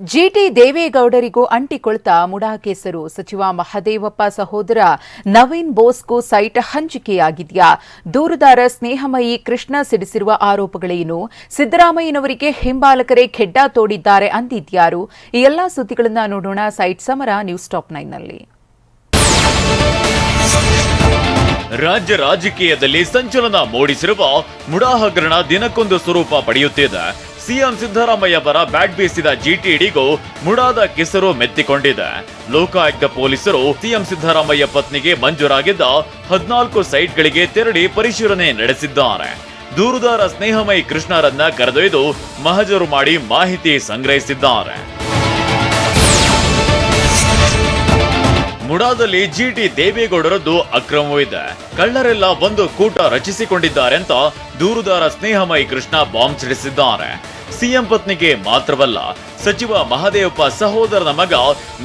ಜಿಟಿ ದೇವೇಗೌಡರಿಗೂ ಅಂಟಿಕೊಳ್ತಾ ಮುಡಾಕೇಸರು ಸಚಿವ ಮಹದೇವಪ್ಪ ಸಹೋದರ ನವೀನ್ ಬೋಸ್ಗೂ ಸೈಟ್ ಹಂಚಿಕೆಯಾಗಿದೆಯಾ? ದೂರುದಾರ ಸ್ನೇಹಮಯಿ ಕೃಷ್ಣ ಸಿಡಿಸಿರುವ ಆರೋಪಗಳೇನು? ಸಿದ್ದರಾಮಯ್ಯನವರಿಗೆ ಹಿಂಬಾಲಕರೇ ಖೆಡ್ಡ ತೋಡಿದ್ದಾರೆ ಅಂದಿದ್ಯಾರು? ಈ ಎಲ್ಲಾ ಸುದ್ದಿಗಳನ್ನು ನೋಡೋಣ ಸೈಟ್ ಸಮರ ನ್ಯೂಸ್ ಟಾಪ್ ನೈನ್ನಲ್ಲಿ. ರಾಜ್ಯ ರಾಜಕೀಯದಲ್ಲಿ ಸಂಚಲನ ಮೂಡಿಸಿರುವ ಮುಡಾ ಹಗರಣ ದಿನಕ್ಕೊಂದು ಸ್ವರೂಪ ಪಡೆಯುತ್ತಿದೆ. ಸಿಎಂ ಸಿದ್ದರಾಮಯ್ಯ ಪರ ಬ್ಯಾಟ್ ಬೀಸಿದ ಜಿಟಿಡಿಗೂ ಮುಡಾದ ಕೆಸರು ಮೆತ್ತಿಕೊಂಡಿದೆ. ಲೋಕಾಯುಕ್ತ ಪೊಲೀಸರು ಸಿಎಂ ಸಿದ್ದರಾಮಯ್ಯ ಪತ್ನಿಗೆ ಮಂಜೂರಾಗಿದ್ದ ಹದಿನಾಲ್ಕು ಸೈಟ್ಗಳಿಗೆ ತೆರಳಿ ಪರಿಶೀಲನೆ ನಡೆಸಿದ್ದಾರೆ. ದೂರುದಾರ ಸ್ನೇಹಮಯಿ ಕೃಷ್ಣರನ್ನ ಕರೆದೊಯ್ದು ಮಹಜರು ಮಾಡಿ ಮಾಹಿತಿ ಸಂಗ್ರಹಿಸಿದ್ದಾರೆ. ಮುಡಾದಲ್ಲಿ ಜಿಟಿ ದೇವೇಗೌಡರದ್ದು ಅಕ್ರಮವಿದೆ ಕಳ್ಳರೆಲ್ಲ ಒಂದು ಕೂಟ ರಚಿಸಿಕೊಂಡಿದ್ದಾರೆ ಅಂತ ದೂರುದಾರ ಸ್ನೇಹಮಯಿ ಕೃಷ್ಣ ಬಾಂಬ್ ಸಿಡಿಸಿದ್ದಾರೆ. ಸಿಎಂ ಪತ್ನಿಗೆ ಮಾತ್ರವಲ್ಲ, ಸಚಿವ ಮಹದೇವಪ್ಪ ಸಹೋದರನ ಮಗ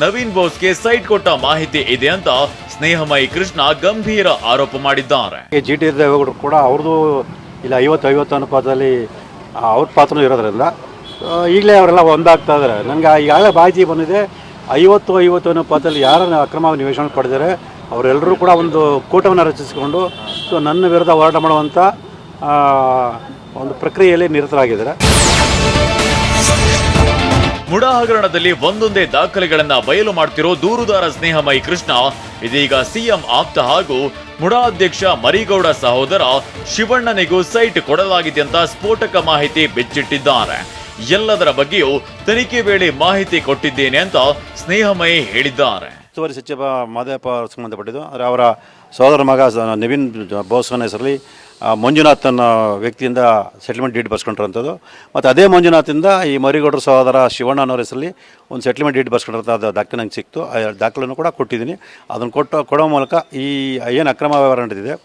ನವೀನ್ ಬೋಸ್ಗೆ ಸೈಟ್ ಕೊಟ್ಟ ಮಾಹಿತಿ ಇದೆ ಅಂತ ಸ್ನೇಹಮಯಿ ಕೃಷ್ಣ ಗಂಭೀರ ಆರೋಪ ಮಾಡಿದ್ದಾರೆ. ಜಿ ಟಿ ಕೂಡ ಅವ್ರದ್ದು ಇಲ್ಲ ಐವತ್ತು ಐವತ್ತು ಅನುಪಾತದಲ್ಲಿ ಅವ್ರ ಪಾತ್ರನೂ ಇರೋದ್ರಿಂದ ಈಗಲೇ ಅವರೆಲ್ಲ ಒಂದಾಗ್ತಾ ಇದ್ದಾರೆ ನನಗೆ ಈಗಾಗಲೇ ಬಾಜಿ ಬಂದಿದೆ. ಐವತ್ತು ಐವತ್ತು ಅನುಪಾತದಲ್ಲಿ ಯಾರನ್ನು ಅಕ್ರಮ ನಿವೇಶನ ಪಡೆದರೆ ಅವರೆಲ್ಲರೂ ಕೂಡ ಒಂದು ಕೂಟವನ್ನು ರಚಿಸಿಕೊಂಡು, ಸೊ, ನನ್ನ ವಿರುದ್ಧ ಹೋರಾಟ ಮಾಡುವಂಥ ಒಂದು ಪ್ರಕ್ರಿಯೆಯಲ್ಲಿ ನಿರತರಾಗಿದ್ದಾರೆ. ಮುಡಾ ಹಗರಣದಲ್ಲಿ ಒಂದೊಂದೇ ದಾಖಲೆಗಳನ್ನ ಬಯಲು ಮಾಡ್ತಿರೋ ದೂರುದಾರ ಸ್ನೇಹಮಯಿ ಕೃಷ್ಣ, ಇದೀಗ ಸಿಎಂ ಆಪ್ತ ಹಾಗೂ ಮುಡಾ ಅಧ್ಯಕ್ಷ ಮರಿಗೌಡ ಸಹೋದರ ಶಿವಣ್ಣನಿಗೂ ಸೈಟ್ ಕೊಡಲಾಗಿದೆ ಅಂತ ಸ್ಫೋಟಕ ಮಾಹಿತಿ ಬಿಚ್ಚಿಟ್ಟಿದ್ದಾರೆ. ಎಲ್ಲದರ ಬಗ್ಗೆಯೂ ತನಿಖೆ ವೇಳೆ ಮಾಹಿತಿ ಕೊಟ್ಟಿದ್ದೇನೆ ಅಂತ ಸ್ನೇಹಮಯಿ ಹೇಳಿದ್ದಾರೆ. ಉಸ್ತುವಾರಿ ಸಚಿವ ಮಾದೇವಪ್ಪ ಸಂಬಂಧಪಟ್ಟಿದ್ದು, ಅವರ ಸೋದರ ಮಗ ನವೀನ್ ಬೋಸ್ವನ ಹೆಸರಲ್ಲಿ ಮಂಜುನಾಥ್ ಅನ್ನೋ ವ್ಯಕ್ತಿಯಿಂದ ಸೆಟ್ಲ್ಮೆಂಟ್ ಡೀಟ್ ಬರ್ಸ್ಕೊಂಡಿರೋಂಥದ್ದು. ಮತ್ತು ಅದೇ ಮಂಜುನಾಥಿಂದ ಈ ಮರಿಗೌಡರ ಸಹೋದರ ಶಿವಣ್ಣ ಅನ್ನೋರ ಹೆಸರಲ್ಲಿ ಒಂದು ಸೆಟ್ಲ್ಮೆಂಟ್ ಡೀಟ್ ಬರ್ಸ್ಕೊಂಡಿರೋದು ದಾಖಲೆ ನಂಗೆ ಸಿಕ್ತು. ಆ ದಾಖಲನ್ನು ಕೂಡ ಕೊಟ್ಟಿದ್ದೀನಿ. ಅದನ್ನು ಕೊಟ್ಟು, ಕೊಡೋ ಮೂಲಕ ಈ, ಏನು ಅಕ್ರಮ ವ್ಯವಹಾರ ನಡೆದಿದೆ,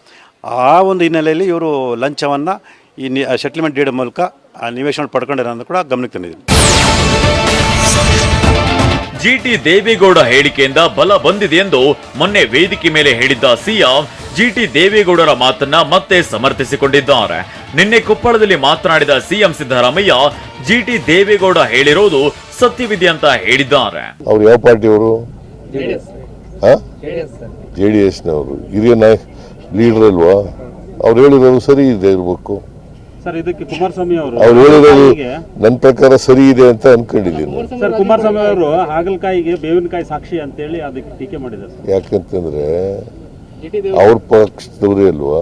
ಆ ಒಂದು ಹಿನ್ನೆಲೆಯಲ್ಲಿ ಇವರು ಲಂಚವನ್ನು ಈ ನಿ ಸೆಟ್ಲ್ಮೆಂಟ್ ಡೀಟ್ ಮೂಲಕ ನಿವೇಶನ ಪಡ್ಕೊಂಡಿರೋದು ಕೂಡ ಗಮನಕ್ಕೆ ತಂದಿದ್ದೀನಿ. ಜಿಟಿ ದೇವೇಗೌಡ ಹೇಳಿಕೆಯಿಂದ ಬಲ ಬಂದಿದೆ ಎಂದು ಮೊನ್ನೆ ವೇದಿಕೆ ಮೇಲೆ ಹೇಳಿದ್ದ ಸಿಎಂ ಜಿಟಿ ದೇವೇಗೌಡರ ಮಾತನ್ನ ಮತ್ತೆ ಸಮರ್ಥಿಸಿಕೊಂಡಿದ್ದಾರೆ. ನಿನ್ನೆ ಕೊಪ್ಪಳದಲ್ಲಿ ಮಾತನಾಡಿದ ಸಿಎಂ ಸಿದ್ದರಾಮಯ್ಯ ಜಿಟಿ ದೇವೇಗೌಡ ಹೇಳಿರೋದು ಸತ್ಯವಿದೆ ಅಂತ ಹೇಳಿದ್ದಾರೆ. ಅವ್ರು ಯಾವ ಪಾರ್ಟಿಯವರು ಜೆ ಡಿ ಎಸ್ನವರು. ಹಿರಿಯ ನಾಯಕ ಲೀಡರ್ ಅಲ್ವಾ? ಅವ್ರು ಹೇಳಿರೋದು ಸರಿ ಇದೆ ಇರ್ಬೇಕು. ಸರ್ ಇದಕ್ಕೆ ಕುಮಾರಸ್ವಾಮಿ ಅವರು ಅವ್ರು ಹೇಳಿರೋದು ನನ್ನ ಪ್ರಕಾರ ಸರಿ ಇದೆ ಅಂತ ಅನ್ಕೊಂಡಿದ್ದೀನಿ ಸರ್ ಕುಮಾರಸ್ವಾಮಿ ಅವರು ಹಾಗಲಕಾಯಿಗೆ ಬೇವಿನಕಾಯಿ ಸಾಕ್ಷಿ ಅಂತೇಳಿ ಅದಕ್ಕೆ ಟೀಕೆ ಮಾಡಿದ್ದಾರೆ ಸರ್. ಯಾಕಂತಂದ್ರೆ ಅವ್ರ ಪಕ್ಷದವರೇ ಅಲ್ವಾ?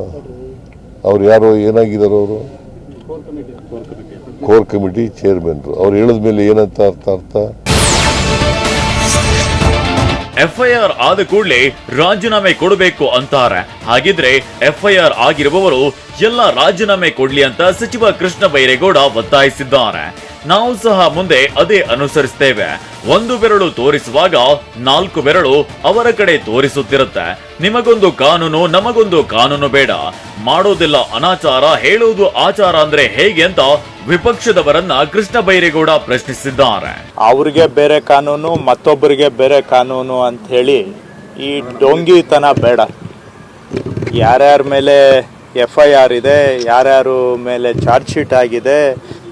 ಅವ್ರು ಯಾರು ಏನಾಗಿದ್ದಾರೆ ಅವರು? ಕೋರ್ ಕಮಿಟಿ ಚೇರ್ಮನ್ ಅವ್ರು ಹೇಳಿದ್ಮೇಲೆ ಏನಂತ ಅರ್ಥ ಅರ್ಥ ಎಫ್ಐಆರ್ ಆದ ಕೂಡಲೇ ರಾಜೀನಾಮೆ ಕೊಡಬೇಕು ಅಂತಾರೆ. ಹಾಗಿದ್ರೆ ಎಫ್ಐಆರ್ ಆಗಿರುವವರು ಎಲ್ಲ ರಾಜೀನಾಮೆ ಕೊಡ್ಲಿ ಅಂತ ಸಚಿವ ಕೃಷ್ಣ ಬೈರೇಗೌಡ ಒತ್ತಾಯಿಸಿದ್ದಾರೆ. ನಾವು ಸಹ ಮುಂದೆ ಅದೇ ಅನುಸರಿಸ್ತೇವೆ. ಒಂದು ಬೆರಳು ತೋರಿಸುವಾಗ ನಾಲ್ಕು ಬೆರಳು ಅವರ ಕಡೆ ತೋರಿಸುತ್ತಿರುತ್ತೆ. ನಿಮಗೊಂದು ಕಾನೂನು, ನಮಗೊಂದು ಕಾನೂನು ಬೇಡ. ಮಾಡೋದಿಲ್ಲ ಅನಾಚಾರ, ಹೇಳುವುದು ಆಚಾರ ಅಂದ್ರೆ ಹೇಗೆ ಅಂತ ವಿಪಕ್ಷದವರನ್ನ ಕೃಷ್ಣ ಬೈರೇಗೌಡ ಪ್ರಶ್ನಿಸಿದ್ದಾರೆ. ಅವರಿಗೆ ಬೇರೆ ಕಾನೂನು, ಮತ್ತೊಬ್ಬರಿಗೆ ಬೇರೆ ಕಾನೂನು ಅಂತ ಹೇಳಿ ಈ ಡೊಂಗಿತನ ಬೇಡ. ಯಾರ್ಯಾರ ಮೇಲೆ ಎಫ್ ಐ ಆರ್ ಇದೆ, ಯಾರ್ಯಾರು ಮೇಲೆ ಚಾರ್ಜ್ ಶೀಟ್ ಆಗಿದೆ,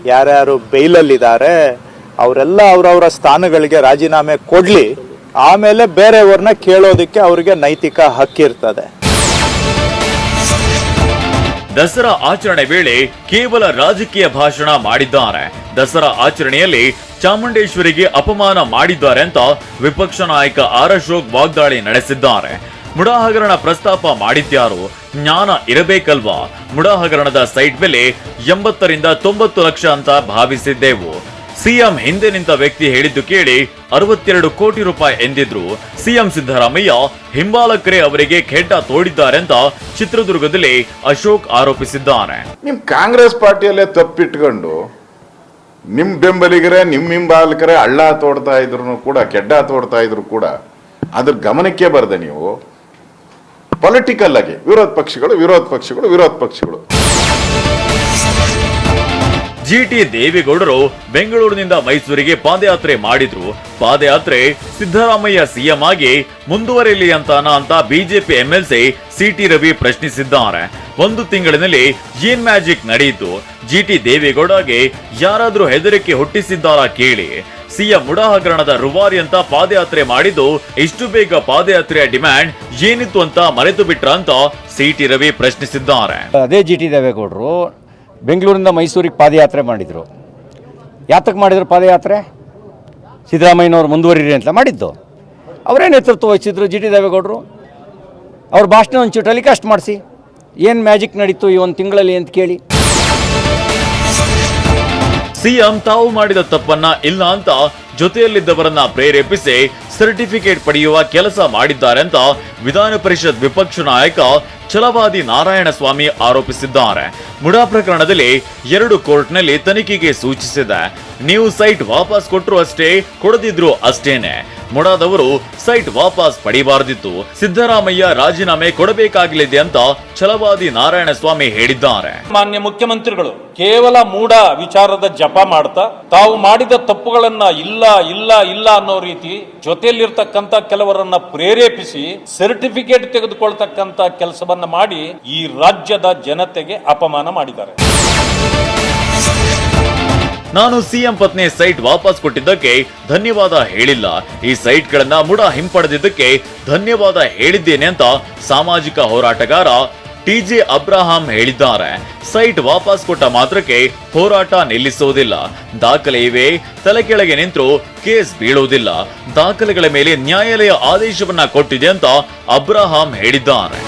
ಯಾರ್ಯಾರು ಬೈಲಲ್ಲಿದ್ದಾರೆ ಅವರೆಲ್ಲ ಅವರವರ ಸ್ಥಾನಗಳಿಗೆ ರಾಜೀನಾಮೆ ಕೊಡಲಿ, ಆಮೇಲೆ ಬೇರೆಯವ್ರನ್ನ ಕೇಳೋದಕ್ಕೆ ಅವರಿಗೆ ನೈತಿಕ ಹಕ್ಕಿರ್ತದೆ ದಸರಾ ಆಚರಣೆ ವೇಳೆ ಕೇವಲ ರಾಜಕೀಯ ಭಾಷಣ ಮಾಡಿದ್ದಾರೆ. ದಸರಾ ಆಚರಣೆಯಲ್ಲಿ ಚಾಮುಂಡೇಶ್ವರಿಗೆ ಅಪಮಾನ ಮಾಡಿದ್ದಾರೆ ಅಂತ ವಿಪಕ್ಷ ನಾಯಕ ಆರ್ ಅಶೋಕ್ ವಾಗ್ದಾಳಿ ನಡೆಸಿದ್ದಾರೆ. ಮುಡಾ ಹಗರಣ ಪ್ರಸ್ತಾಪ ಮಾಡಿದ್ಯಾರು? ಜ್ಞಾನ ಇರಬೇಕಲ್ವಾ? ಮುಡಾ ಹಗರಣದ ಸೈಟ್ ಬೆಲೆ ಎಂಬತ್ತರಿಂದ ತೊಂಬತ್ತು ಲಕ್ಷ ಅಂತ ಭಾವಿಸಿದ್ದೆವು. ಸಿಎಂ ಹಿಂದೆ ನಿಂತ ವ್ಯಕ್ತಿ ಹೇಳಿದ್ದು ಕೇಳಿ ಅರವತ್ತೆರಡು ಕೋಟಿ ರೂಪಾಯಿ ಎಂದಿದ್ರು ಸಿಎಂ ಸಿದ್ದರಾಮಯ್ಯ ಹಿಂಬಾಲಕರೆ ಅವರಿಗೆ ಖೆಡ್ಡ ತೋಡಿದ್ದಾರೆ ಅಂತ ಚಿತ್ರದುರ್ಗದಲ್ಲಿ ಅಶೋಕ್ ಆರೋಪಿಸಿದ್ದಾರೆ ನಿಮ್ ಕಾಂಗ್ರೆಸ್ ಪಾರ್ಟಿಯಲ್ಲೇ ತಪ್ಪಿಟ್ಕೊಂಡು ನಿಮ್ ಬೆಂಬಲಿಗರೇ, ನಿಮ್ ಹಿಂಬಾಲಕರೇ ಹಳ್ಳ ತೋಡ್ತಾ ಇದ್ರು ಕೂಡ, ಕೆಡ್ಡ ತೋಡ್ತಾ ಇದ್ರು ಕೂಡ ಅದ್ರ ಗಮನಕ್ಕೆ ಬರದೆ ನೀವು. ಪೊಲಿಟಿಕಲ್ ಆಗಿ ವಿರೋಧ ಪಕ್ಷಗಳು ವಿರೋಧ ಪಕ್ಷಗಳು ವಿರೋಧ ಪಕ್ಷಗಳು. ಜಿಟಿ ದೇವೇಗೌಡರು ಬೆಂಗಳೂರಿನಿಂದ ಮೈಸೂರಿಗೆ ಪಾದಯಾತ್ರೆ ಮಾಡಿದ್ರು. ಪಾದಯಾತ್ರೆ ಸಿದ್ದರಾಮಯ್ಯ ಸಿಎಂ ಆಗಿ ಮುಂದುವರಿಯಲಿ ಅಂತಾನ ಅಂತ ಬಿಜೆಪಿ ಎಂಎಲ್ಸಿ ಸಿಟಿ ರವಿ ಪ್ರಶ್ನಿಸಿದ್ದಾರೆ. ಒಂದು ತಿಂಗಳಿನಲ್ಲಿ ಏನ್ ಮ್ಯಾಜಿಕ್ ನಡೆಯಿತು? ಜಿಟಿ ದೇವೇಗೌಡಗೆ ಯಾರಾದ್ರೂ ಹೆದರಿಕೆ ಹುಟ್ಟಿಸಿದ್ದಾರಾ ಕೇಳಿ. ಸಿಎಂ ಮುಡಾಹಗರಣದ ರುವಾರಿ ಅಂತ ಪಾದಯಾತ್ರೆ ಮಾಡಿದ್ದು, ಇಷ್ಟು ಬೇಗ ಪಾದಯಾತ್ರೆಯ ಡಿಮ್ಯಾಂಡ್ ಏನಿತ್ತು ಅಂತ ಮರೆತು ಬಿಟ್ರ ಅಂತ ಸಿಟಿ ರವಿ ಪ್ರಶ್ನಿಸಿದ್ದಾರೆ. ಅದೇ ಜಿಟಿ ದೇವೇಗೌಡರು ಬೆಂಗಳೂರಿಂದ ಮೈಸೂರಿಗೆ ಪಾದಯಾತ್ರೆ ಮಾಡಿದರು. ಯಾತಕ್ಕೆ ಮಾಡಿದ್ರು ಪಾದಯಾತ್ರೆ? ಸಿದ್ದರಾಮಯ್ಯನವ್ರು ಮುಂದುವರಿರಿ ಅಂತ ಮಾಡಿದ್ದು. ಅವರೇ ನೇತೃತ್ವ ವಹಿಸಿದ್ರು ಜಿ ಟಿ ದೇವೇಗೌಡರು. ಅವ್ರ ಭಾಷಣ ಒಂಚೂರು ಟೆಲಿಕಾಸ್ಟ್ ಮಾಡಿಸಿ. ಏನು ಮ್ಯಾಜಿಕ್ ನಡೀತು ಈ ಒಂದು ತಿಂಗಳಲ್ಲಿ ಅಂತ ಕೇಳಿ. ಸಿಎಂ ತಾವು ಮಾಡಿದ ತಪ್ಪನ್ನ ಇಲ್ಲ ಅಂತ ಜೊತೆಯಲ್ಲಿದ್ದವರನ್ನ ಪ್ರೇರೇಪಿಸಿ ಸರ್ಟಿಫಿಕೇಟ್ ಪಡೆಯುವ ಕೆಲಸ ಮಾಡಿದ್ದಾರೆ ಅಂತ ವಿಧಾನ ಪರಿಷತ್ ವಿಪಕ್ಷ ನಾಯಕ ಛಲವಾದಿ ನಾರಾಯಣಸ್ವಾಮಿ ಆರೋಪಿಸಿದ್ದಾರೆ. ಮುಡಾ ಪ್ರಕರಣದಲ್ಲಿ ಎರಡು ಕೋರ್ಟ್ನಲ್ಲಿ ತನಿಖೆಗೆ ಸೂಚಿಸಿದೆ. ನೀವು ಸೈಟ್ ವಾಪಸ್ ಕೊಟ್ಟರು ಅಷ್ಟೇ, ಕೊಡದಿದ್ರು ಅಷ್ಟೇನೆ. ಮುಡಾದವರು ಸೈಟ್ ವಾಪಸ್ ಪಡಿಬಾರದಿತ್ತು ಸಿದ್ದರಾಮಯ್ಯ ರಾಜೀನಾಮೆ ಕೊಡಬೇಕಾಗಲಿದೆ ಅಂತ ಛಲವಾದಿ ನಾರಾಯಣಸ್ವಾಮಿ ಹೇಳಿದ್ದಾರೆ. ಮಾನ್ಯ ಮುಖ್ಯಮಂತ್ರಿಗಳು ಕೇವಲ ಮೂಢ ವಿಚಾರದ ಜಪ ಮಾಡ್ತಾ, ತಾವು ಮಾಡಿದ ತಪ್ಪುಗಳನ್ನ ಇಲ್ಲ ಇಲ್ಲ ಇಲ್ಲ ಅನ್ನೋ ರೀತಿ ಜೊತೆಯಲ್ಲಿರ್ತಕ್ಕಂಥ ಕೆಲವರನ್ನ ಪ್ರೇರೇಪಿಸಿ, ಸರ್ಟಿಫಿಕೇಟ್ ತೆಗೆದುಕೊಳ್ತಕ್ಕಂಥ ಕೆಲಸವನ್ನ ಮಾಡಿ ಈ ರಾಜ್ಯದ ಜನತೆಗೆ ಅಪಮಾನ ಮಾಡಿದ್ದಾರೆ. ನಾನು ಸಿಎಂ ಪತ್ನಿ ಸೈಟ್ ವಾಪಸ್ ಕೊಟ್ಟಿದ್ದಕ್ಕೆ ಧನ್ಯವಾದ ಹೇಳಿಲ್ಲ. ಈ ಸೈಟ್ಗಳನ್ನ ಮುಡ ಹಿಂಪಡೆದಿದ್ದಕ್ಕೆ ಧನ್ಯವಾದ ಹೇಳಿದ್ದೇನೆ ಅಂತ ಸಾಮಾಜಿಕ ಹೋರಾಟಗಾರ ಟಿಜೆ ಅಬ್ರಹಾಂ ಹೇಳಿದ್ದಾರೆ. ಸೈಟ್ ವಾಪಸ್ ಕೊಟ್ಟ ಮಾತ್ರಕ್ಕೆ ಹೋರಾಟ ನಿಲ್ಲಿಸುವುದಿಲ್ಲ ದಾಖಲೆ ಇವೆ. ತಲೆ ಕೆಳಗೆ ನಿಂತು ಕೇಸ್ ಬೀಳುವುದಿಲ್ಲ ದಾಖಲೆಗಳ ಮೇಲೆ ನ್ಯಾಯಾಲಯ ಆದೇಶವನ್ನ ಕೊಟ್ಟಿದೆ ಅಂತ ಅಬ್ರಹಾಂ ಹೇಳಿದ್ದಾರೆ.